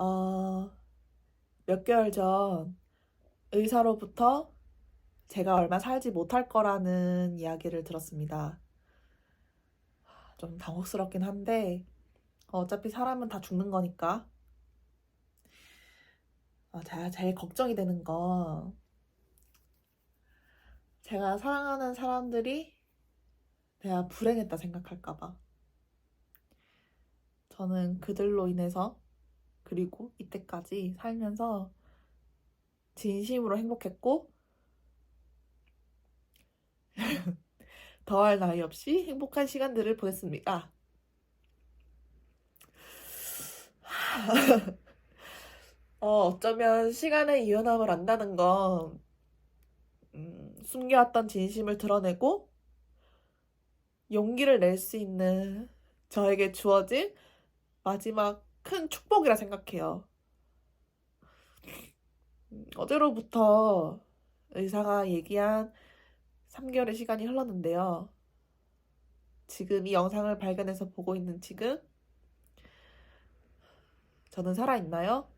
어, 몇 개월 전 의사로부터 제가 얼마 살지 못할 거라는 이야기를 들었습니다. 좀 당혹스럽긴 한데, 어차피 사람은 다 죽는 거니까. 어, 제가 제일 걱정이 되는 건, 제가 사랑하는 사람들이 내가 불행했다 생각할까봐. 저는 그들로 인해서, 그리고 이때까지 살면서 진심으로 행복했고, 더할 나위 없이 행복한 시간들을 보냈습니다. 어, 어쩌면 시간의 유연함을 안다는 건, 음, 숨겨왔던 진심을 드러내고, 용기를 낼 수 있는 저에게 주어진 마지막 큰 축복이라 생각해요. 음, 어제로부터 의사가 얘기한 3개월의 시간이 흘렀는데요. 지금 이 영상을 발견해서 보고 있는 지금, 저는 살아있나요?